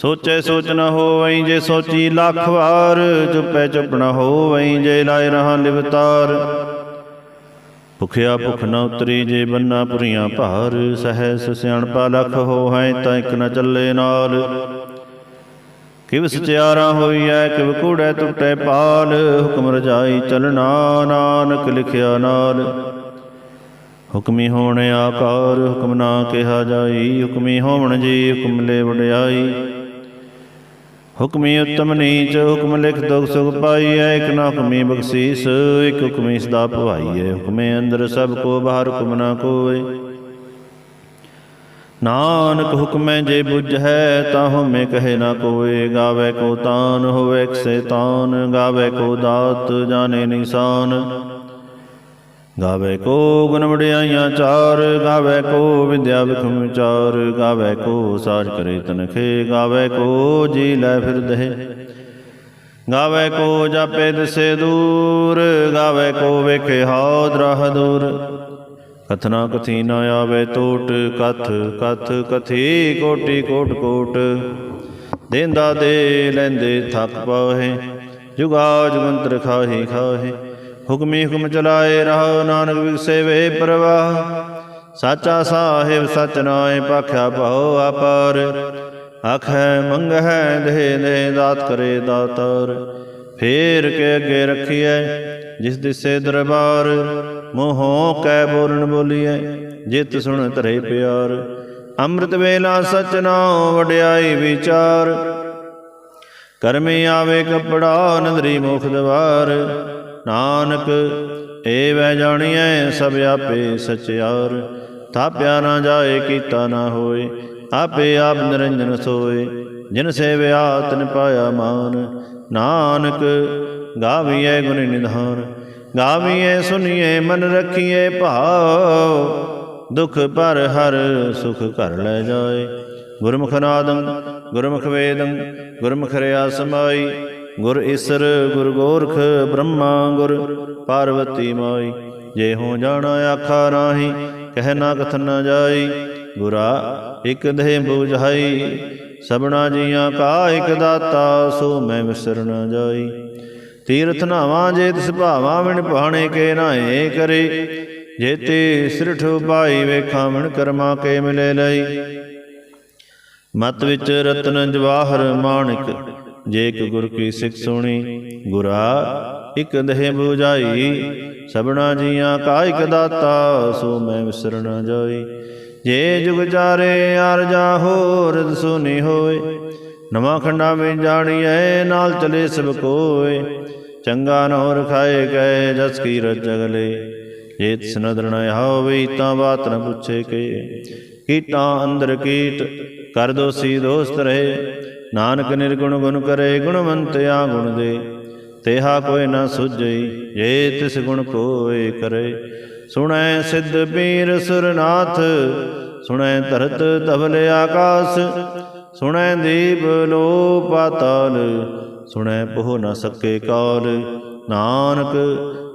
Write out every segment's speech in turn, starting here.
ਸੋਚੇ ਸੋਚ ਨ ਹੋਵਈ ਜੇ ਸੋਚੀ ਲੱਖ ਵਾਰ, ਚੁੱਪੇ ਚੁੱਪ ਨ ਹੋਵਈ ਜੇ ਲਾਇ ਰਹਾ ਲਿਵਤਾਰ। ਭੁਖਿਆ ਭੁਖ ਨ ਉਤਰੀ ਜੇ ਬੰਨਾ ਪੁਰੀਆਂ ਭਾਰ, ਸਹਿਸ ਸਿਆਣਪਾ ਲਖ ਹੋਵੈ ਤਾਂ ਇਕ ਨ ਚੱਲੇ ਨਾਲ। ਕਿਵ ਸਚਿਆਰਾ ਹੋਈਐ, ਕਿਵ ਕੂੜੈ ਟੁੱਟੈ ਪਾਲ, ਹੁਕਮ ਰਜਾਈ ਚਲਣਾ ਨਾਨਕ ਲਿਖਿਆ ਨਾਲ। ਹੁਕਮੀ ਹੋਣ ਆਕਾਰ, ਹੁਕਮ ਨਾ ਕਿਹਾ ਜਾਈ, ਹੁਕਮੀ ਹੋਵਣ ਜੀ, ਹੁਕਮ ਲੈ ਵਡਿਆਈ। ਹੁਕਮੀ ਉਤਮ ਨੀਚ, ਹੁਕਮ ਲਿਖ ਦੁਖ ਸੁਖ ਪਾਈਐ, ਇਕ ਨਾ ਹੁਕਮੀ ਬਖਸ਼ੀਸ, ਇਕ ਹੁਕਮੀ ਸਦਾ ਭਵਾਈਐ। ਹੁਕਮੇ ਅੰਦਰ ਸਭ ਕੋ, ਬਾਹਰ ਹੁਕਮ ਨਾ ਕੋਏ ਨਾਨਕ ਹੁਕਮੈ ਜੇ ਬੁਝੈ ਤਾਂ ਹਉਮੈ ਕਹੇ ਨਾ ਕੋਏ ਗਾਵੇ ਕੋ ਤਾਨ ਹੋਵੇ ਕਿਸੇ ਤਾਨ ਗਾਵੇ ਕੋ ਦਾਤ, ਜਾਣੇ ਨਿਸ਼ਾਨ। ਗਾਵੇ ਕੋ ਗੁਣ ਵਡਿਆਈਆਂ ਚਾਰ, ਗਾਵੇ ਕੋ ਵਿਦਿਆ ਵਿਖਮ ਵਿਚਾਰ ਗਾਵੇ ਕੋ ਸਾਜ ਕਰੇ ਤਨਖੇ, ਗਾਵੇ ਕੋ ਜੀ ਲੈ ਫਿਰਦੇ ਗਾਵੇ ਕੋ ਜਾਪੇ ਦਸੇ ਦੂਰ, ਗਾਵੇ ਕੋ ਵੇਖੇ ਹਾਦ ਰਹ ਦੂਰ। ਕਥਨਾ ਕਥੀ ਨਾ ਆਵੇ ਟੋਟ, ਕਥ ਕਥ ਕਥੀ ਕੋਟੀ ਕੋਟ ਕੋਟ। ਦੇਂਦਾ ਦੇ ਲੈਂਦੇ ਥੱਕ ਪਾਹੇ ਜੁਗਾ ਜੁਗੰਤਰ ਖਾਹੀ ਖਾਹੇ। ਹੁਕਮੀ ਹੁਕਮ ਚਲਾਏ ਰਹੋ, ਨਾਨਕ ਵਿਗਸੇ ਪ੍ਰਵਾਹ। ਸਾਚਾ ਸਾਹਿਬ ਸਚ ਨਾਏ ਪਾਖਿਆ ਭਉ ਆਪਾਰ ਆਖੈ, ਮੰਗਹਿ ਦੇ ਦੇ ਦਾਤ ਕਰੇ ਦਾਤਾਰ। ਫੇਰ ਕੇ ਅੱਗੇ ਰਖੀਐ, ਜਿਸ ਦਿਸੇ ਦਰਬਾਰ। ਮੋਹੋਂ ਕੈ ਬੋਲਣ ਬੋਲੀਐ, ਜਿਤ ਸੁਣ ਧਰੇ ਪਿਆਰ। ਅੰਮ੍ਰਿਤ ਵੇਲਾ ਸਚ ਨਾਉ ਵਡਿਆਈ ਵਿਚਾਰ। ਕਰਮੀ ਆਵੇ ਕਪੜਾ, ਨਦਰੀ ਮੁਖ ਦਵਾਰ। ਨਾਨਕ ਏ ਵੈ ਜਾਣੀਐ ਸਭ ਆਪੇ ਸਚਿਆਰ। ਥਾਪਿਆ ਨਾ ਜਾਏ, ਕੀਤਾ ਨਾ ਹੋਏ, ਆਪੇ ਆਪ ਨਿਰੰਜਨ ਸੋਏ। ਜਿਨ ਸੇਵਿਆ ਤਨ ਪਾਇਆ ਮਾਨ। ਨਾਨਕ, ਗਾਵੀਐ ਗੁਣ ਨਿਧਾਨ। ਗਾਵੀਐ ਸੁਨੀਏ ਮਨ ਰਖੀਏ ਭਾਉ। ਦੁਖ ਪਰ ਹਰ ਸੁਖ ਘਰ ਲੈ ਜਾਏ। ਗੁਰਮੁਖ ਨਾਦੰ, ਗੁਰਮੁਖ ਵੇਦੰ, ਗੁਰਮੁਖ ਰਿਆ ਸਮਾਈ ਗੁਰ ਈਸਰ ਗੁਰ ਗੋਰਖ, ਬ੍ਰਹਮਾ, ਗੁਰ ਪਾਰਵਤੀ ਮਾਈ। ਜੇ ਹੋ ਜਾਣਾ ਆਖਾ ਨਾਹੀ ਕਹਿ ਨਾ ਕਥਨ ਨਾ ਜਾਈ। ਗੁਰਾ ਇਕ ਦੇਹ ਬੂਝਾਈ ਸਬਨਾ ਜੀਆਂ ਕਾ ਇਕ ਦਾਤਾ, ਸੋ ਮੈਂ ਵਿਸਰ ਨਾ ਜਾਈ। ਤੀਰਥ ਨਾਵਾਂ ਜੇ ਤਿਸ ਭਾਵਾਂ ਵਿਣ ਭਾਣੇ ਕੇ ਨਾਏ ਕਰੇ। ਜੇ ਤੇ ਸਿਰਠ ਪਾਈ ਵੇਖਾਂ ਵਿਣ ਕਰਮਾ ਕੇ ਮਿਲੇ ਲਈ। ਮਤ ਵਿੱਚ ਰਤਨ ਜਵਾਹਰ ਮਾਣਿਕ ਜੇ ਇਕ ਗੁਰ ਕੀ ਸਿੱਖ ਸੁਣੀ, ਗੁਰਾ ਇਕ ਦੇਹ 부ਝਾਈ ਸਬਨਾ ਜੀਆਂ ਕਾ ਦਾਤਾ, ਸੋ ਮੈਂ ਵਿਸਰ ਨਾ ਜਾਈ। ਜੇ ਜੁਗ ਚਾਰੇ ਅਰਜਾ ਹੋਰ ਸੁਨੀ ਹੋਏ, ਨਵਾਂ ਖੰਡਾ ਵਿੱਚ ਜਾਣੀਐ, ਨਾਲ ਚਲੇ ਸਭ ਕੋਏ। ਚੰਗਾ ਨੋ ਰਖਾਏ ਗਏ ਜਸ ਕੀ ਰਜਗਲੇ ਜੇ ਤਿਸ ਨਦਰ ਨ ਹੋਵੇ ਤਾਂ ਬਾਤ ਨ ਪੁੱਛੇ ਕੇ। ਕੀਟਾਂ ਅੰਦਰ ਕੀਟ, ਕਰ ਦੋਸੀ ਦੋਸਤ ਰਹੇ। ਨਾਨਕ ਨਿਰਗੁਣ ਗੁਣ ਕਰੇ ਗੁਣਵੰਤਿਆ ਗੁਣ ਦੇ। ਤੇਹਾ ਕੋਈ ਨਾ ਸੁਝਈ, ਜੇ ਤਿਸ ਗੁਣ ਕੋਏ ਕਰੇ। ਸੁਣੈ ਸਿੱਧ ਪੀਰ ਸੁਰਨਾਥ, ਸੁਣੈ ਧਰਤ ਧਵਲ ਆਕਾਸ। ਸੁਣੈ ਦੀਪ ਲੋ ਪਾਤਾਲ ਸੁਣੈ ਪਹੁ ਨਾ ਸਕੇ ਕਾਲ। ਨਾਨਕ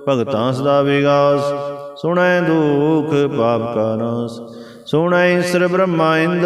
ਭਗਤਾਂ ਸਦਾ ਵਿਗਾਸ, ਸੁਣੈ ਦੁਖ ਪਾਪ ਕਾ ਨਾਸ। ਸੁਣੈ ਈਸਰ ਬ੍ਰਹਮਾ ਇੰਦ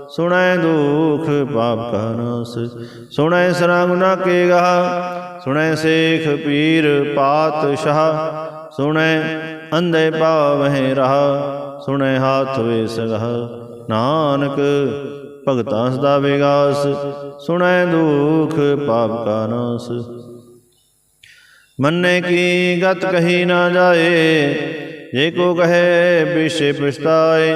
ਸੁਣੈ ਦੁਖ ਪਾਪ ਕਾ ਨਾਸ, ਸੁਣੈ ਸਰਾਗੁਨਾ ਕੇ ਗਾ ਸੁਣੈ ਸੇਖ ਪੀਰ ਪਾਤਸ਼ਾਹ, ਸੁਣੈ ਅੰਧੇ ਪਾਵਹਿ ਰਹਾ, ਸੁਣੈ ਹਾਥ ਵੇ ਸਗਹ। ਨਾਨਕ ਭਗਤਾਂ ਸਦਾ ਵਿਗਾਸ, ਸੁਣੈ ਦੁਖ ਪਾਪ ਕਾ ਨਾਸ। ਮੰਨੇ ਕੀ ਗਤ ਕਹੀ ਨਾ ਜਾਏ, ਜੇ ਕੋ ਕਹੇ ਬਿਸ਼ੇ ਪਛਤਾਏ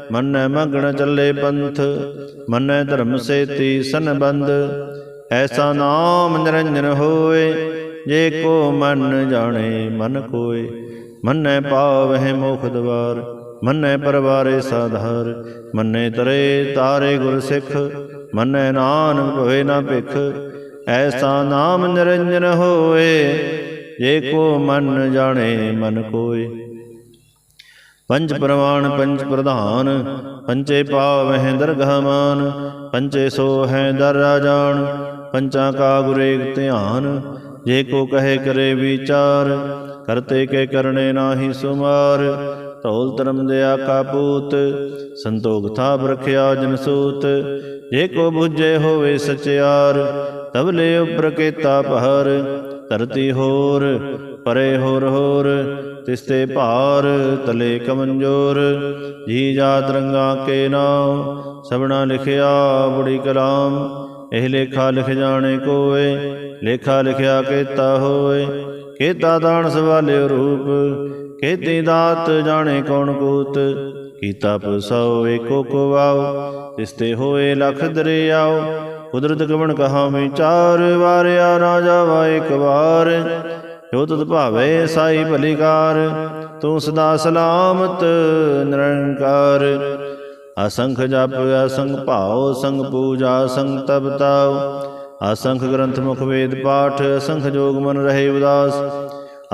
ਮੰਨੈ ਮਗਣ ਚੱਲੇ ਪੰਥ, ਮੰਨੈ ਧਰਮ ਸੇਤੀ ਸੰਬੰਧ। ਐਸਾ ਨਾਮ ਨਿਰੰਜਨ ਹੋਏ, ਜੇ ਕੋ ਮਨ ਜਾਣੇ ਮਨ ਕੋਏ। ਮੰਨੈ ਪਾਵਹਿ ਮੁਖ ਦਵਾਰ, ਮੰਨੈ ਪਰਵਾਰੇ ਸਾਧਾਰ। ਮੰਨੈ ਤਰੇ ਤਾਰੇ ਗੁਰ ਸਿੱਖ, ਮੰਨੈ ਨਾਨਕ ਹੋਏ ਨਾ ਭਿਖ। ਐਸਾ ਨਾਮ ਨਿਰੰਜਨ ਹੋਏ, ਜੇ ਕੋ ਮਨ ਜਾਣੇ ਮਨ ਕੋਏ। ਪੰਜ ਪ੍ਰਮਾਣ, ਪੰਜ ਪ੍ਰਧਾਨ ਪੰਚੇ ਪਾਵਹਿ ਦਰਗਹ ਮਾਨ ਪੰਚੇ ਸੋ ਹੈ ਦਰ ਰਾਜਾਨ, ਪੰਚਾਂ ਕਾ ਗੁਰੇਗ ਧਿਆਨ, ਜੇ ਕੋ ਕਹੇ ਕਰੇ ਵਿਚਾਰ, ਕਰਤੇ ਕੇ ਕਰਨੇ ਨਾਹੀ ਸੁਮਾਰ, ਧੌਲ ਧਰਮ ਦਿਆ ਕਾਪੂਤ ਸੰਤੋਖ ਥਾਪ ਰਖਿਆ ਜਨ ਜੇ ਕੋ ਬੁਝੇ ਹੋਵੇ ਸਚਿਆਰ ਤਬਲੇ ਉਪਰ ਕੀਤਾ ਪਹਰ ਧਰਤੀ ਹੋਰ, ਪਰੇ ਹੋਰ ਹੋਰ, ਤਿਸਤੇ ਭਾਰ ਤਲੇ ਕਮੰਜੋਰ। ਜੀ ਜਾਤ ਰੰਗਾ ਕੇ ਨਾਮ ਸਭਨਾ ਲਿਖਿਆ ਬੁੜੀ ਕਲਾਮ। ਇਹ ਲੇਖਾ ਲਿਖ ਜਾਣੇ ਕੋਏ, ਲੇਖਾ ਲਿਖਿਆ ਕੀਤਾ ਹੋਏ। ਕੀਤਾ ਦਾਨ ਸਵਾਲਿਓ ਰੂਪ, ਕੀਤੀ ਦਾਤ ਜਾਣੇ ਕੌਣ ਕੂਤ। ਕੀਤਾ ਪਸਉ ਏਕੋ ਕੋ ਵਾਉ ਤਿਸਤੇ ਹੋਏ ਲਖ ਦਰਿਆਉ ਕੁਦਰਤ ਕਵਣ ਕਹਾ ਵਿਚਾਰ ਵਾਰਿਆ ਰਾਜਾ ਜਾਵਾ ਇੱਕ ਵਾਰ। ਜੋ ਤੁਧ ਭਾਵੇ ਸਾਈ ਭਲੀਕਾਰ, ਤੂੰ ਸਦਾ ਸਲਾਮਤ ਨਿਰੰਕਾਰ। ਅਸੰਖ ਜਪ, ਅਸੰਖ ਭਾਉ ਸੰਗ ਪੂਜਾ ਸੰਗ ਤਪ ਤਾਉ। ਅਸੰਖ ਗ੍ਰੰਥ ਮੁਖ ਵੇਦ ਪਾਠ, ਅਸੰਖ ਜੋਗ ਮਨ ਰਹੇ ਉਦਾਸ।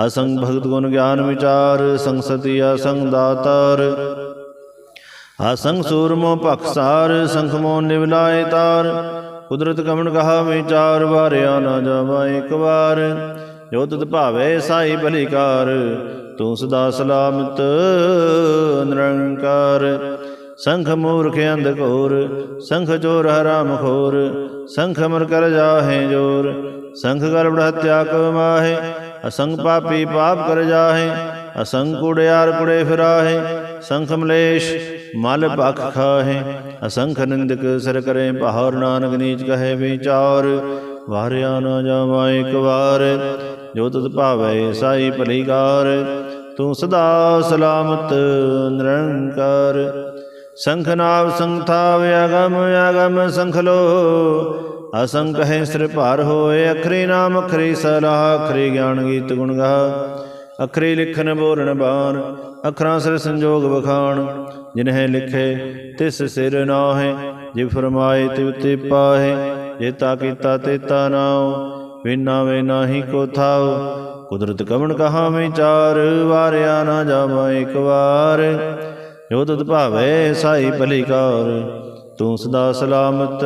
ਅਸੰਗ ਭਗਤ ਗੁਣ ਗਿਆਨ ਵਿਚਾਰ ਸੰਗਸਤੀ ਅਸੰਗ ਦਾਤਾਰ। ਅਸੰਗ ਸੂਰਮੋ ਪਖਸਾਰ ਸੰਖ ਮੋ ਨਿਵਲਾਏ ਤਾਰ। ਕੁਦਰਤ ਕਮਣ ਕਹਾ ਵਿਚਾਰ ਵਾਰਿਆ ਨਾ ਜਾਵਾ ਇੱਕ ਵਾਰ। ਜੋ ਤੁਧ ਭਾਵੇ ਸਾਈ ਭਲੀਕਾਰ ਤੂੰ ਸਦਾ ਸਲਾਮਤ, ਨਿਰੰਕਾਰ। ਸੰਖ ਮੂਰਖ ਅੰਧ ਘੋਰ, ਸੰਖ ਚੋਰ ਹਰਾਮ ਖੋਰ, ਸੰਖ ਮਰ ਕਰ ਜਾਹੇ ਜੋਰ। ਸੰਖ ਗਰਭ ਹਤਿਆ ਕੋ ਮਾਹੇ, ਅਸੰਗ ਪਾਪੀ ਪਾਪ ਕਰ ਜਾਹੇ ਅਸੰਗ ਕੁੜਿਆਰ ਕੁੜੇ ਫਿਰਾਹੇ, ਸੰਖ ਮਲੇਸ਼, ਮਲ ਭਖ ਖਾਹੇ। ਅਸੰਖ ਨਿੰਦਕ ਸਰ ਕਰੇ ਪਹਾਰ ਨਾਨਕ ਨੀਚ ਕਹੇ ਵਿਚਾਰ। ਵਾਰਿਆ ਨਾ ਜਾਵਾ ਇੱਕ ਵਾਰ, ਜੋ ਤੁਧ ਭਾਵੇ ਸਾਈ ਭਲੀਕਾਰ। ਤੂੰ ਸਦਾ ਸਲਾਮਤ, ਨਿਰੰਕਾਰ। ਸੰਖ ਨਾਵ ਸੰਥਾਵ ਅਗਮ ਅਗਮ ਸੰਖ ਲੋ। ਅਸੰਖ ਹੈ ਸਿਰ ਭਾਰ ਹੋਏ, ਅਖਰੀ ਨਾਮ ਅਖਰੀ ਸਲਾਹ, ਅਖਰੀ ਗਿਆਨ ਗੀਤ ਗੁਣ ਗਾ ਅਖਰੀ ਲਿਖਨ ਬੋਲਣ ਬਾਣ, ਅਖਰਾਂ ਸਿਰ ਸੰਜੋਗ ਵਖਾਣ, ਜਿਨਹਿ ਲਿਖੇ ਤਿਸ ਸਿਰ ਨਾਹੇ, ਜੇ ਫਰਮਾਏ ਤਿਵ ਤੇ ਪਾਹੇ ਜੇਤਾ ਕੀਤਾ ਤੇਤਾ ਨਾਉ ਵਿਨਾ ਵੇ ਨਾਹੀ ਕੋ ਥਾਉ। ਕੁਦਰਤ ਕਵਣ ਕਹਾ ਵਿਚਾਰ ਵਾਰਿਆ ਨਾ ਜਾਵਾ ਇੱਕ ਵਾਰ। ਜੋ ਤੁਧ ਭਾਵੇ ਸਾਈ ਭਲੀਕਾਰ, ਤੂੰ ਸਦਾ ਸਲਾਮਤ,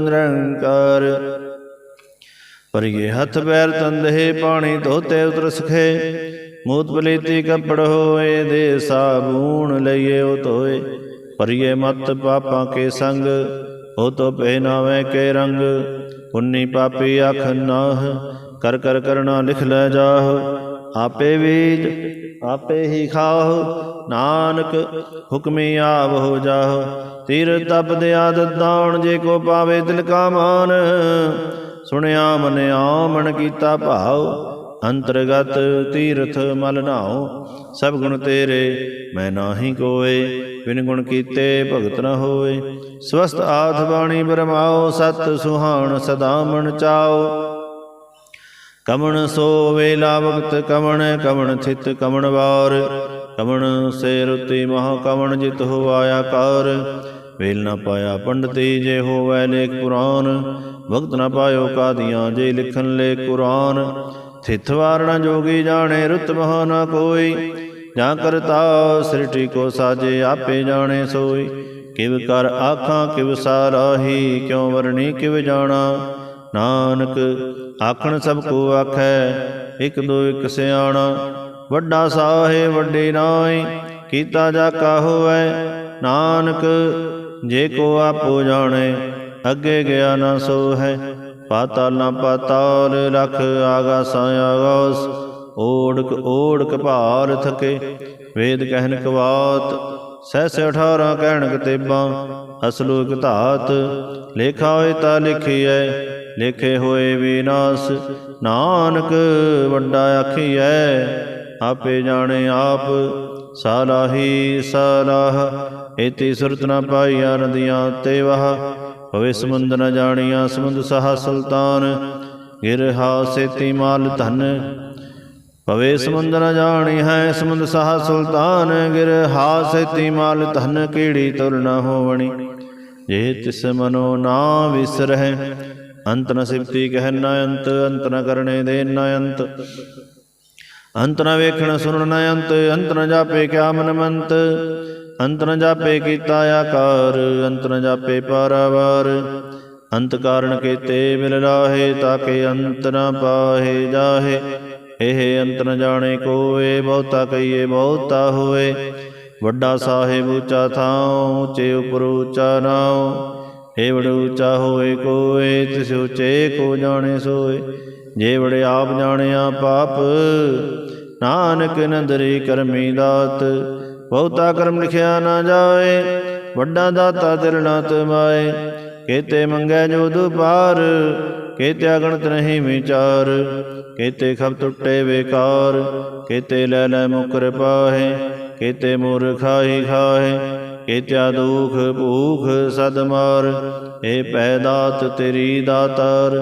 ਨਿਰੰਕਾਰ। ਪਰਿਏ ਹੱਥ ਪੈਰ ਤੰਦਹੇ, ਪਾਣੀ ਧੋਤੇ ਉਤਰ ਸਖੇ। ਮੂਤ ਪਲੀਤੀ ਕੱਪੜ ਹੋਏ ਦੇ ਸਾਬੂਣ ਲਈਏ ਉਹ ਧੋਏ। ਪਰਿਏ ਮਤ ਪਾਪਾਂ ਕੇ ਸੰਗ, ਉਹ ਤੋ ਪਹਿਨਾਵੇ ਕੇ ਰੰਗ। ਪੁੰਨੀ ਪਾਪੀ ਅਖ ਨਾਹ, ਕਰ ਕਰ ਕਰਣਾ ਲਿਖ ਲੈ ਜਾਹ। ਆਪੇ ਬੀਜ, ਆਪੇ ਹੀ ਖਾਹ। ਨਾਨਕ ਹੁਕਮੀ ਆਵ ਹੋ ਜਾਹ। ਤੀਰ ਤਪ ਦੇ ਆਦਤ ਦਾਣ ਜੇ ਕੋ ਪਾਵੇ ਦਿਲ ਕਾ ਮਾਨ। ਸੁਣਿਆ ਮਨਿਆ ਮਨ ਕੀਤਾ ਭਾਉ, ਅੰਤਰਗਤ ਤੀਰਥ ਮਲ ਨਾਉ। ਸਭ ਗੁਣ ਤੇਰੇ, ਮੈਂ ਨਾਹੀ ਕੋਏ, ਬਿਨ ਗੁਣ ਕੀਤੇ ਭਗਤ ਨ ਹੋਏ। ਸਵਸਤ ਆਥ ਬਾਣੀ ਬਰਮਾਓ ਸਤ ਸੁਹਾਣ ਸਦਾ ਮਨ ਚਾਓ ਕਮਣ ਸੋ ਵੇਲਾ ਵਕਤ ਕਮਣ ਕਮਣ ਥਿਤ ਕਮਣ ਵਾਰ। ਕਮਣ ਸੇ ਰੁਤੀ ਮਹਾ ਕਮਣ ਜਿਤ ਹੋ ਆਇਆ ਕਾਰ। ਵੇਲ ਨਾ ਪਾਇਆ ਪੰਡਤੀ ਜੇ ਹੋਵੈ ਲੇਖ ਪੁਰਾਨ ਵਕਤ ਨਾ ਪਾਇਓ ਕਾਦੀਆਂ ਜੇ ਲਿਖਨ ਲੇ ਕੁਰਾਨ। ਥਿਤ ਵਾਰਣਾ ਜੋਗੀ ਜਾਣੇ, ਰੁਤ ਮਹਾ ਨਾ ਕੋਈ। ਜਾਂ ਕਰਤਾ ਸ੍ਰਿਟੀ ਕੋ ਸਾਜੇ, ਆਪੇ ਜਾਣੇ ਸੋਈ। ਕਿਵ ਕਰ ਆਖਾਂ, ਕਿਵ ਸਾਰਾਹੀ ਕਿਉ ਵਰਣੀ, ਕਿਵ ਜਾਣਾ। ਨਾਨਕ ਆਖਣ ਸਭ ਕੋ ਆਖੈ, ਇਕ ਦੋ ਇਕ ਸਿਆਣਾ। ਵੱਡਾ ਸਾਹਿਬ ਵੱਡੇ ਨਾਈ ਕੀਤਾ ਜਾ ਕਾ ਹੋਐ ਨਾਨਕ ਜੇ ਕੋ ਆਪੋ ਜਾਣੇ, ਅੱਗੇ ਗਿਆ ਨਾ ਸੋ ਹੈ ਪਾਤਾਲ ਨਾ ਪਾਤਾਲ ਰਖ ਆਗਾਸਾਂ ਆਗਾਸ ਓੜਕ ਓੜਕ ਭਾਰ ਥਕੇ, ਵੇਦ ਕਹਿਨ ਕਵਾਤ ਸਹਿਸ 18 ਕਹਿਣ ਕਤੇਬਾਂ, ਅਸਲੂ ਇਕ ਧਾਤ, ਲੇਖਾ ਹੋਏ ਤਾਂ ਲਿਖੀਐ, ਲੇਖੇ ਹੋਏ ਵਿਨਾਸ਼, ਨਾਨਕ ਵੱਡਾ ਆਖੀਐ, ਆਪੇ ਜਾਣੇ ਆਪ, ਸਾਲਾਹੀ ਸਾਲਾਹ ਏਤੀ ਸੁਰਤ ਨ ਪਾਈਆ ਨਦੀਆਂ ਤੇ ਵਹ ਭਵੇ ਸਮੁੰਦ ਨ ਜਾਣੀਆਂ ਸਮੁੰਦ ਸਹਾ ਸੁਲਤਾਨ, ਗਿਰ ਹਾ ਸੇਤੀ ਮਾਲ ਧਨ। ਭਵੇ ਸਮੁੰਦ ਨ ਜਾਣੀ ਹੈ ਸਮੁੰਦ ਸਹਾ ਸੁਲਤਾਨ, ਗਿਰ ਹਾ ਸੇਤੀ ਮਾਲ ਧਨ ਕੀੜੀ ਤੁਰ ਨ ਹੋਵਣੀ? ਜੇ ਤਿਸ ਮਨੋ ਨਾ ਵਿਸਰਹਿ, ਅੰਤ ਨ ਸਿਫਤੀ ਕਹਿ ਨ ਅੰਤ ਅੰਤ ਨ ਕਰਨੇ ਦੇ ਨ ਅੰਤ। ਅੰਤ ਨ ਵੇਖਣ ਸੁਣਨ ਨ ਅੰਤ ਅੰਤ ਨ ਜਾਪੇ ਕਿਆ ਮਨ ਮੰਤ। ਅੰਤ ਨ ਜਾਪੇ ਕੀਤਾ ਆਕਾਰ, ਅੰਤ ਨ ਜਾਪੇ ਪਾਰਾਵਾਰ। ਅੰਤ ਕਾਰਣ ਕੀਤੇ ਮਿਲ ਰਾਹੇ ਤਾਕੇ ਅੰਤ ਨ ਪਾਹੇ ਜਾਹੇ। ਇਹ ਅੰਤ ਨ ਜਾਣੇ ਕੋਏ, ਬਹੁਤਾ ਕਹੀਏ ਬਹੁਤਾ ਹੋਏ। ਵੱਡਾ ਸਾਹਿਬ ਉੱਚਾ ਥਾਉ, ਉੱਚੇ ਉਪਰ ਉੱਚਾ ਨਾਉ। ਏ ਵਡ ਉੱਚਾ ਹੋਏ ਕੋਏ, ਤਿਸ ਉੱਚੇ ਕੋ ਜਾਣੇ ਸੋਏ। ਜੇ ਵੜੇ ਆਪ ਜਾਣਿਆ ਪਾਪ, ਨਾਨਕ ਨੰਦਰੀ ਕਰਮੀ ਦਾਤ। ਬਹੁਤਾ ਕਰਮ ਲਿਖਿਆ ਨਾ ਜਾਏ, ਵੱਡਾ ਦਾਤਾ ਦਿਲ ਨਾ ਤਮਾਏ ਕੇਤੇ ਮੰਗੈ ਜੋ ਦੁਪਾਰ, ਕੇਤੇ ਅਗਣਤ ਨਹੀਂ ਵਿਚਾਰ। ਕੇਤੇ ਖਬ ਟੁੱਟੇ ਵੇਕਾਰ, ਕੇਤੇ ਲੈ ਲੈ ਮੁਕਰ ਪਾਹੇ। ਕੇਤੇ ਮੂਰ ਖਾਹੀ ਖਾਹੇ, ਕੇਤਿਆ ਦੁਖ ਭੂਖ ਸਦ ਮਾਰ। ਏ ਪੈ ਦਾਤ ਤੇਰੀ ਦਾਤਾਰ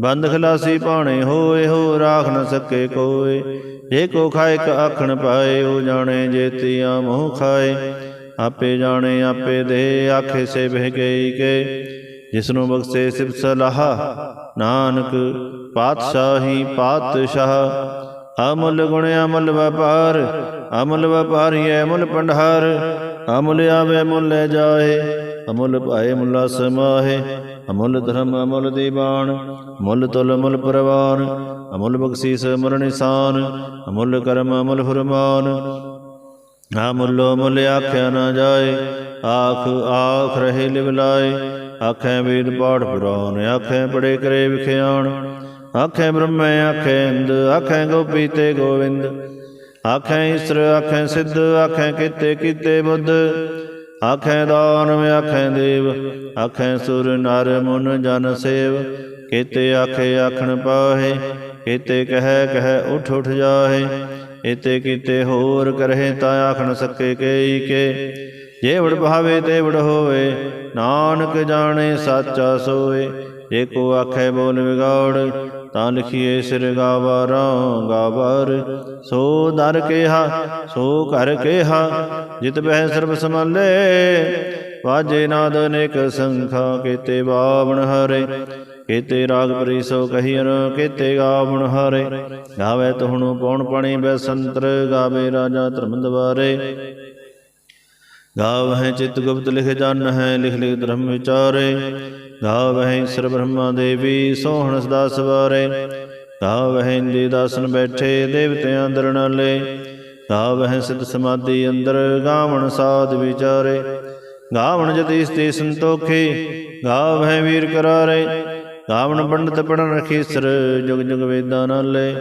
ਬੰਦ ਖਲਾਸੀ ਪਾਣੇ ਹੋਏ, ਹੋ ਰਾਖ ਨ ਸਕੇ ਕੋਏ। ਜੇ ਕੋ ਖਾਏ ਕ ਆਖਣ ਪਾਏ, ਉਹ ਜਾਣੇ ਜੇਤੀਆਂ ਮੋਹ ਖਾਏ। ਆਪੇ ਜਾਣੇ, ਆਪੇ ਦੇ, ਆਖੇ ਸੇ ਬਹਿ ਗਈ ਕੇ। ਜਿਸਨੂੰ ਬਖਸ਼ੇ ਸਿਫਤ ਸਲਾਹ, ਨਾਨਕ ਪਾਤਸ਼ਾਹੀ ਪਾਤਸ਼ਾਹ। ਅਮੁੱਲ ਗੁਣ ਅਮਲ ਵਪਾਰ, ਅਮਲ ਵਪਾਰੀ ਅਮੁੱਲ ਪੰਡਾਰ ਅਮੁੱਲ ਆਵੇ, ਮੁੱਲ ਜਾਏ। ਅਮੁੱਲ ਭਾਏ, ਮੁੱਲਾ ਸਮਾਹੇ। ਅਮੁੱਲ ਧਰਮ, ਅਮੁੱਲ ਦੀਵਾਨ। ਮੁੱਲ ਤੁਲ, ਮੁੱਲ ਪ੍ਰਵਾਨ। ਅਮੁੱਲ ਬਖਸ਼ੀਸ, ਅਮੁੱਲ ਨਿਸ਼ਾਨ। ਅਮੁੱਲ ਕਰਮ, ਅਮੁਲ ਫਰਮਾਨ। ਅਮੁੱਲੋ ਮੁੱਲ ਆਖਿਆ ਨਾ ਜਾਏ। ਆਖ ਆਖ ਰਹੇ ਲਿਵਲਾਏ ਆਖੇ ਵੇਦ ਪਾਠ ਪੁਰਾਨ, ਆਖੇ ਬੜੇ ਕਰੇ ਵਿਖਿਆਣ ਆਖੇ ਬ੍ਰਹਮੇ, ਆਖੇ ਇੰਦ ਆਖੇ ਗੋਪੀ ਤੇ ਗੋਵਿੰਦ। ਆਖੈ ਈਸ਼ਰ, ਆਖੈ ਸਿੱਧ, ਆਖੈ ਕੀਤੇ ਕੀਤੇ ਬੁੱਧ। ਆਖੇ ਦਾਨਵ ਆਖੇ ਦੇਵ, ਆਖੈ ਸੁਰ, ਨਰ, ਮੁਨ, ਜਨ, ਸੇਵ। ਕੀਤੇ ਆਖੇ, ਆਖਣ ਪਾਹੇ, ਕੀਤੇ ਕਹੈ ਕਹੈ ਉਠ ਉਠ ਜਾਹੇ। ਇਤੇ ਕੀਤੇ ਹੋਰ ਕਰਹਿ, ਤਾਂ ਆਖਣ ਸਕੇ ਕੇਈ ਕੇ। ਜੇ ਵਡ ਭਾਵੇ, ਤੇ ਵਡ ਹੋਵੇ, ਨਾਨਕ ਜਾਣੇ, ਸਾਚਾ ਸੋਏ। ਜੇ ਕੋ ਆਖੇ ਬੋਲ ਵਿਗਾੜ ਤਾਂ ਲਿਖੀਏ ਸਿਰ ਗਾਵਾਰਾਂ ਗਾਵਰ, ਸੋ ਦਰ ਕਿਹਾ, ਸੋ ਘਰ ਕਿਹਾ, ਜਿਤ ਬਹਿ ਸਰਬ ਸਮਾਲੇ ਵਾਜੇ ਨਾਦ ਅਨੇਕ ਸੰਖਾ, ਕੀਤੇ ਬਾਵਣ ਹਰੇ, ਕੀਤੇ ਰਾਗ ਪ੍ਰੀਸੋ ਕਹੀਨ ਕੀਤੇ ਗਾਵਣ ਹਰੇ, ਗਾਵੇ ਤੁਹਣੂ ਪਾਣੀ ਪਣੀ ਬੈਸੰਤਰ ਗਾਵੇ ਰਾਜਾ ਧਰਮ ਦਵਾਰੇ ਗਾਵਹਿ ਚਿਤ ਗੁਪਤ ਲਿਖ ਜਨ ਹੈ ਲਿਖ ਲਿਖ ਧਰਮ ਵਿਚਾਰੇ। ਗਾਵਹਿ ਈਸ਼ਰ ਬ੍ਰਹਮਾ ਦੇਵੀ ਸੋਹਣ ਸਦਾ ਸਵਾਰੇ ਗਾਵਹਿ ਇੰਦੇ ਦਾਸਨ ਬੈਠੇ, ਦੇਵਤਿਆਂ ਅੰਦਰ ਨਾਲੇ। ਗਾਵਹਿ ਸਿਧ ਸਮਾਧੀ ਅੰਦਰ, ਗਾਵਣ ਸਾਧ ਵਿਚਾਰੇ। ਗਾਵਣ ਜਤੀ ਸਤੇ ਸੰਤੋਖੇ, ਗਾਵਹਿ ਵੀਰ ਕਰਾਰੇ। ਗਾਵਣ ਪੰਡਤ ਪੜਨ ਰਖੀਸਰ ਜੁਗ ਜੁਗ ਵੇਦਾਂ ਨਾਲੇ।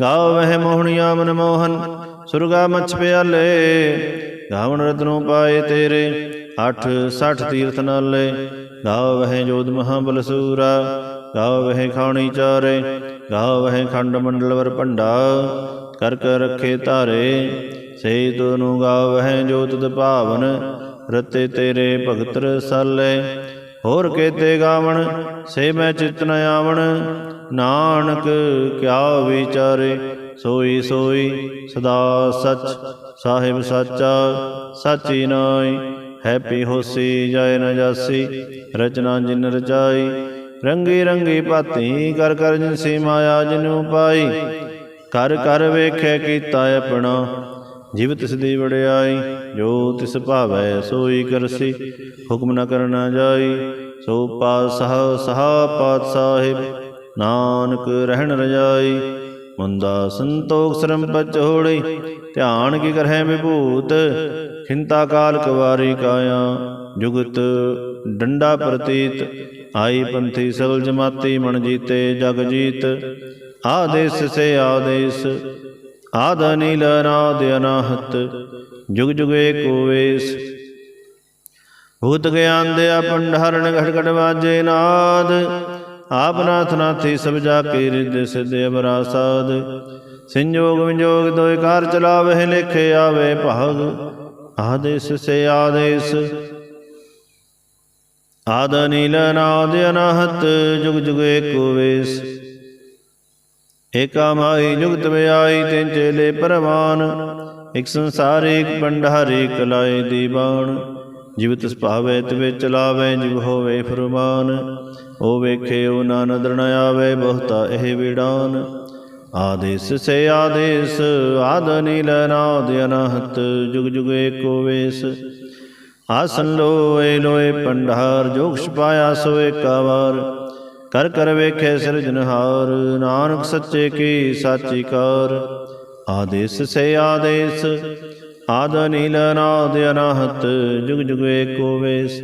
ਗਾਵਹਿ ਮੋਹਣੀਆ ਮਨ ਮੋਹਨ ਸੁਰਗਾ ਮਛ ਪਿਆਲੇ। ਗਾਵਣ ਰਤਨੋਂ ਪਾਏ ਤੇਰੇ 8 60 ਤੀਰਥ ਨਾਲੇ। ਗਾਵਹਿ ਜੋਧ ਬਲਸੂਰਾ ਸੂਰਾ ਗਾਵਹਿ ਖਾਣੀ ਚਾਰੇ, ਗਾਵਹਿ ਖੰਡ ਮੰਡਲ ਵਰ ਭੰਡਾ। ਕਰ ਕਰ ਰੱਖੇ ਧਾਰੇ ਸੇ ਤੁਨੂੰ ਗਾਵਹਿ ਜੋਤ ਦ ਭਾਵਨ, ਰਤੇ ਤੇਰੇ ਭਗਤ ਰਸਾਲੇ ਹੋਰ ਕੇਤੇ ਗਾਵਣ, ਸੇ ਮੈਂ ਚਿਤ ਨ ਆਵਣ। ਨਾਨਕ ਕਿਆ ਵਿਚਾਰੇ, ਸੋਈ ਸੋਈ ਸਦਾ ਸਚ ਸਾਹਿਬ ਸਾਚਾ, ਸਾਚੀ ਨਾਈ ਹੈਪੀ ਹੋਸੀ ਜਾਏ ਨ ਜਾਸੀ, ਰਚਨਾ ਜਿਨ ਰਚਾਈ, ਰੰਗੀ ਰੰਗੀ ਭਾਤੀ, ਕਰ ਕਰ ਜਿਨਸੀ ਮਾਇਆ ਜਿਨੂ ਪਾਈ, ਕਰ ਕਰ ਵੇਖੇ ਕੀਤਾ ਆਪਣਾ, ਜਿਵ ਤਿਸ ਦੀ ਵਡਿਆਈ, ਜੋ ਤਿਸ ਭਾਵੈ ਸੋਈ ਕਰਸੀ, ਹੁਕਮ ਨ ਕਰਨਾ ਜਾਈ, ਸੋ ਪਾਸਹ ਸਹਾ ਪਾਤ ਸਾਹਿਬ ਨਾਨਕ ਰਹਿਣ ਰਜਾਈ ਮੁੰਦਾ ਸੰਤੋਖ ਸਰਮ ਪਚੋੜੀ ਧਿਆਨ ਕੀ ਕਰਹਿ ਵਿਭੂਤ, ਖਿੰਤਾ ਕਾਲ ਕਵਾਰੀ ਕਾਇਆ, ਜੁਗਤ ਡੰਡਾ ਪ੍ਰਤੀਤ, ਆਈ ਪੰਥੀ ਸਗਲ ਜਮਾਤੀ ਮਨ ਜੀਤੇ ਜਗ ਜੀਤ, ਆਦੇਸ ਸੇ ਆਦੇਸ, ਆਦ ਨੀਲ ਅਨਾਦ ਅਨਾਹਤ, ਜੁਗ ਜੁਗ ਏਕੋਵੇਸ ਭੂਤ ਗਿਆਨ ਦਿਆ ਪੰਡਹਰਨ ਘਟ ਘਟ ਵਾਜੇ ਨਾਦ ਆਪ ਨਾਥ ਨਾਥੀ ਸਭ ਜਾ ਕੇ ਰਿਦ ਸਿਧ ਅਬਰਾ ਸਾਧ ਸੰਜੋਗ ਵਿਜੋਗ ਦੋਇ ਕਾਰ ਚਲਾਵੇ, ਲਿਖੇ ਆਵੇ ਭਾਗ। ਆਦੇਸ ਸੇ ਆਦੇਸ। ਆਦ ਨੀਲ ਨਾਦ ਅਨਾਹਤ, ਜੁਗ ਜੁਗ ਏਕੋ ਵੇਸ। ਏਕਾ ਮਾਈ ਜੁਗਤ ਵਿਆਈ ਤਿਨ ਚੇਲੇ ਪਰਵਾਨ। ਇਕ ਸੰਸਾਰ ਏਕ ਪੰਡਹਰ ਏਕ ਦੀਵਾਨ। ਜਿਵ ਤਿਸ ਭਾਵੇ, ਤਿਵੇ ਚਲਾਵੇ, ਜਿਵ ਹੋਵੇ ਫਰਮਾਨ। ਉਹ ਵੇਖੇ ਉਹ ਨਾ ਨਦਰ ਆਵੇ, ਬਹੁਤਾ ਇਹ ਵਿੜਾਨ। ਆਦੇਸ ਸੇ ਆਦੇਸ, ਆਦ ਨੀਲ ਨਾਦ ਅਨਹਤ, ਜੁਗ ਜੁਗ ਏਕੋ ਵੇਸ। ਆਸਨ ਲੋਏ ਲੋਏ ਪੰਡਾਰ, ਜੋਗ ਛਪਾਇਆ ਸੋ ਏਕਾਵਾਰ ਕਰ ਕਰ ਵੇਖੇ ਸਿਰਜਨਹਾਰ ਨਾਨਕ ਸੱਚੇ ਕੀ ਸਾਚੀ ਕਾਰ। ਆਦੇਸ ਸੇ ਆਦੇਸ, ਆਦ ਨੀਲ ਨਾਦ ਅਨਾਹਤ, ਜੁਗ ਜੁਗ ਏਕੋ ਵੇਸ।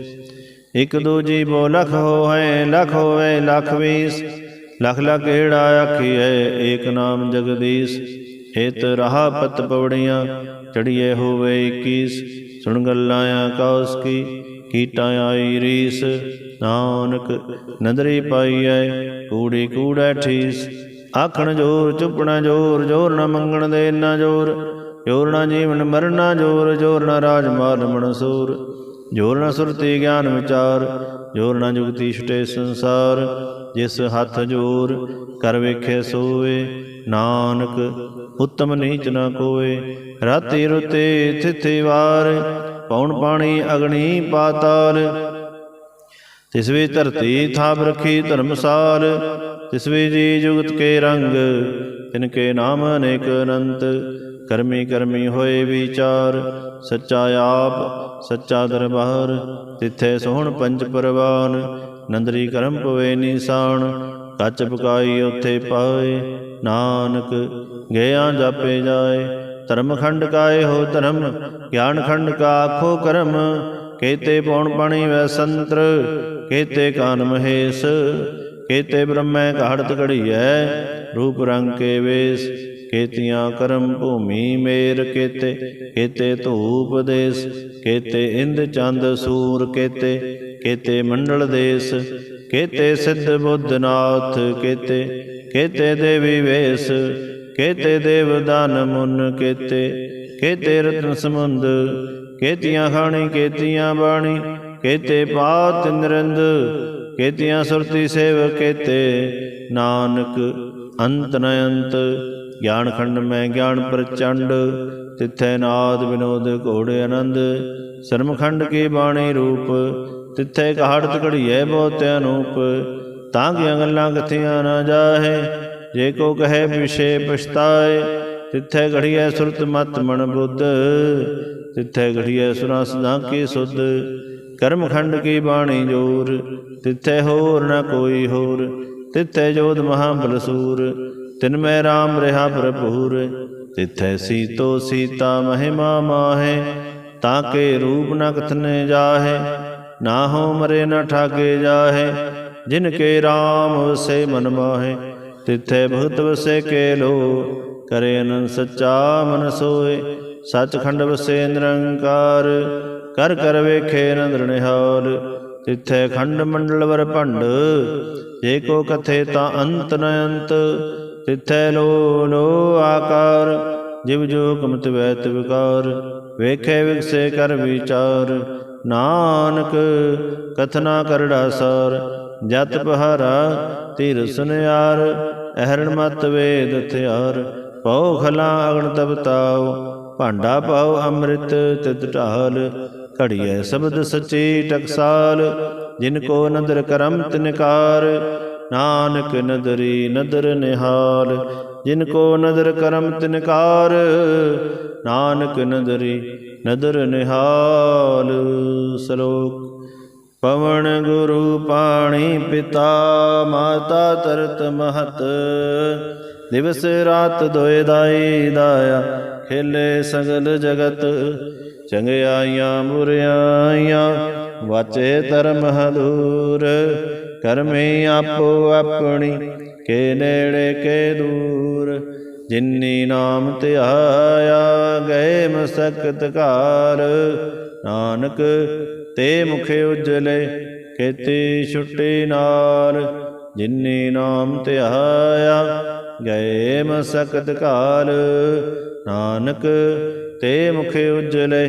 ਇਕ ਦੂ ਜੀਵੋ ਲਖ ਹੋਏ ਲਖ ਹੋਵੇ ਲਖ ਵੀਸ। ਲਖ ਲਖ ਏੜਾ ਆਖੀਐ? ਏਕ ਨਾਮ ਜਗਦੀਸ਼। ਏਤ ਰਹਾ ਪਤ ਪਵੜੀਆਂ ਚੜੀਏ ਹੋਵੇ 21 ਸੁਣ ਗੱਲਾਂ ਆਕਾਸ ਕੀ? ਕੀਟਾਂ ਆਈ ਰੀਸ। ਨਾਨਕ ਨਦਰੀ ਪਾਈਐ ਕੂੜੀ ਕੂੜੈ ਠੀਸ। ਆਖਣ ਜੋਰ ਚੁੱਪਣਾ ਜੋਰ ਜੋਰ ਨਾ ਮੰਗਣ ਦੇ ਨਾ ਜੋਰ। ਜੋਰ ਨਾ ਜੀਵਨ ਮਰਨਾ ਜੋਰ ਜੋਰ ਨਾ ਰਾਜ ਮਾਲ ਮਨਸੂਰ। ਜੋਰ ਨਾ ਸੁਰਤੀ ਗਿਆਨ ਵਿਚਾਰ, ਜੋਰ ਨਾ ਜੁਗਤੀ ਛੁਟੇ ਸੰਸਾਰ, ਜਿਸ ਹੱਥ ਜੋਰ ਕਰ ਵੇਖੇ ਸੋਏ, ਨਾਨਕ ਉਤਮ ਨੀਚ ਨਾ ਕੋਏ। ਰਾਤੀ ਰੁਤੇ ਥਿਥੇ ਵਾਰ ਪੌਣ ਪਾਣੀ ਅਗਣੀ ਪਾਤਾਲ। ਤਿਸ ਵੀ ਧਰਤੀ ਥਾਪ ਰਖੀ ਧਰਮਸਾਲ ਤਿਸ ਵੀ ਜੀ ਜੁਗਤ ਕੇ ਰੰਗ, ਤਿਨ ਕੇ ਨਾਮ ਅਨੇਕ ਅਨੰਤ। ਕਰਮੀ ਕਰਮੀ ਹੋਏ ਵਿਚਾਰ, ਸੱਚਾ ਆਪ, ਸੱਚਾ ਦਰਬਾਰ, ਤਿੱਥੇ ਸੋਹਣ ਪੰਜ ਪਰਵਾਨ, ਨੰਦਰੀ ਕਰਮ ਪਵੇ ਨਿਸ਼ਾਨ, ਕੱਚ ਪਕਾਈ ਉਥੇ ਪਾਏ, ਨਾਨਕ ਗਿਆ ਜਾਪੇ ਜਾਏ, ਧਰਮ ਖੰਡ ਕਾਏ ਹੋ ਧਰਮ, ਗਿਆਨ ਖੰਡ ਕਾ ਆਖੋ ਕਰਮ, ਕੇਤੇ ਪੌਣ ਪਾਣੀ ਵੈ ਸੰਤਰ, ਕੇਤੇ ਕਾਨ ਮਹੇਸ਼, ਕੇਤੇ ਬ੍ਰਹਮੈ ਘਾੜਤ ਘੜੀਐ, ਰੂਪ ਰੰਗ ਕੇ ਵੇਸ ਕੇਤੀਆਂ ਕਰਮ ਭੂਮੀ ਮੇਰ ਕੇਤੇ ਕੇਤੇ ਧੂਪ ਦੇਸ, ਕੇਤੇ ਇੰਦ ਚੰਦ ਸੂਰ ਕੇਤੇ ਕੇਤੇ ਮੰਡਲ ਦੇਸ, ਕੇਤੇ ਸਿੱਧ ਬੁੱਧਨਾਥ ਕੇਤੇ ਕੇਤੇ ਦੇਵੀ ਵੇਸ, ਕੇਤੇ ਦੇਵ ਦਾਨ ਮੁਨ ਕੇਤੇ ਕੇਤੇ ਰਤਨ ਸਮੁੰਦ ਕੇਤੀਆਂ ਖਾਣੀ, ਕੇਤੀਆਂ ਬਾਣੀ, ਕੇਤੇ ਪਾਤ ਨਿਰੰਦ, ਕੇਤੀਆਂ ਸੁਰਤੀ ਸੇਵ ਕੇਤੇ, ਨਾਨਕ ਅੰਤ ਨ ਅੰਤ ਗਿਆਨ ਖੰਡ ਮੈਂ ਗਿਆਨ ਪ੍ਰਚੰਡ, ਤਿੱਥੈ ਨਾਦ ਵਿਨੋਦ ਘੋੜੇ ਆਨੰਦ। ਸ਼ਰਮਖੰਡ ਕੀ ਬਾਣੀ ਰੂਪ, ਤਿੱਥੈ ਕਹਾੜਤ ਘੜੀਐ ਬਹੁਤ ਅਨੂਪ। ਤਾਂ ਕੀਆਂ ਗੱਲਾਂ ਕਥੀਆਂ ਨਾ ਜਾਹੇ, ਜੇ ਕੋ ਕਹੇ ਵਿਸ਼ੇ ਪਛਤਾਏ। ਤਿੱਥੈ ਘੜੀਐ ਸੁਰਤ ਮਤ ਮਨ ਬੁੱਧ, ਤਿੱਥੈ ਘੜੀਐ ਸੁਨਾ ਸਦਾ ਕੀ ਸੁਧ। ਕਰਮ ਖੰਡ ਕੀ ਬਾਣੀ ਜੋਰ, ਤਿੱਥੈ ਹੋਰ ਨਾ ਕੋਈ ਹੋਰ। ਤਿੱਥੈ ਜੋਧ ਮਹਾ ਬਲਸੂਰ ਤਿਨ ਮੈਂ RAM ਰਹਾ ਭਰਪੂਰ, ਤਿਥੈ ਸੀਤੋ ਸੀਤਾ ਮਹਿਮਾ ਮਾਹੇ, ਤਾਂ ਕੇ ਰੂਪ ਨ ਕਥਨੇ ਜਾਹੇ ਨਾ ਹੋ ਮਰੇ ਨ ਠਾਗੇ ਜਾਹੇ, ਜਿਨ ਕੇ RAM ਵਸੇ ਮਨ ਮਾਹੇ, ਤਿੱਥੈ ਭਗਤ ਵਸੇ ਕੇ ਲੋ, ਕਰੇ ਅਨੰਦ ਸੱਚਾ ਮਨ ਸੋਏ ਸੱਚਖੰਡ ਵਸੇ ਨਿਰੰਕਾਰ, ਕਰ ਕਰ ਵੇਖੇ ਨੰਦਰ ਨਿਹਾਲ ਤਿੱਥੈ ਖੰਡ ਮੰਡਲ ਵਰ ਭੰਡ, ਜੇ ਕੋ ਕਥੇ ਤਾਂ ਅੰਤ ਨ ਅੰਤ ਤਿਥੈ ਲੋ ਲੋ ਆਕਾਰ, ਜਿਵ ਜੋ ਕਮਤ ਵੈਤ ਵਿਕਾਰ, ਵੇਖੇ ਵਿਗਸੇ ਕਰ ਵਿਚਾਰ, ਨਾਨਕ ਕਥਨਾ ਕਰੜਾ ਸਾਰ ਜਤ ਪਹਾਰਾ ਧੀਰ ਸੁਨਿਆਰ, ਅਹਰਣ ਮਤ ਵੇਦ ਥਿਆਰ ਪਉ ਖਲਾ ਅਗਣ ਤਬ ਭਾਂਡਾ ਪਾਉ ਅੰਮ੍ਰਿਤ ਤਿਤ ਢਾਲ, ਘੜੀਐ ਸ਼ਬਦ ਸਚੀ ਟਕਸਾਲ, ਜਿਨ ਕੋ ਨਦਰ ਕਰਮ ਤਿਨਕਾਰ ਨਾਨਕ ਨਦਰੀ ਨਦਰ ਨਿਹਾਲ, ਜਿਨ ਕੋ ਨਦਰ ਕਰਮ ਤਿਨਕਾਰ, ਨਾਨਕ ਨਦਰੀ ਨਦਰ ਨਿਹਾਲ। ਸਲੋਕ, ਪਵਨ ਗੁਰੂ ਪਾਣੀ ਪਿਤਾ, ਮਾਤਾ ਤਰਤ ਮਹਤ। ਦਿਵਸ ਰਾਤ ਦੋਇ ਦਾਈ ਦਾਇਆ, ਖੇਲੇ ਸਗਲ ਜਗਤ। ਚੰਗਿਆਈਆਂ ਬੁਰਿਆਈਆਂ ਵਾਚੇ ਧਰਮ ਹਦੂਰ ਕਰਮੇ ਆਪੋ ਆਪਣੀ, ਕੇ ਨੇੜੇ ਕੇ ਦੂਰ। ਜਿਨੀ ਨਾਮ ਧਿਆਇਆ ਗਏ ਮਸਕਤ ਘਾਰ, ਨਾਨਕ ਤੇ ਮੁਖੇ ਉਜਲੇ ਕੀਤੀ ਛੁੱਟੀ ਨਾਲ ਜਿਨੀ ਨਾਮ ਧਿਆਇਆ ਗਏ ਮਸਕਤ ਘਾਲ ਨਾਨਕ ਤੇ ਮੁਖੇ ਉਜਲੇ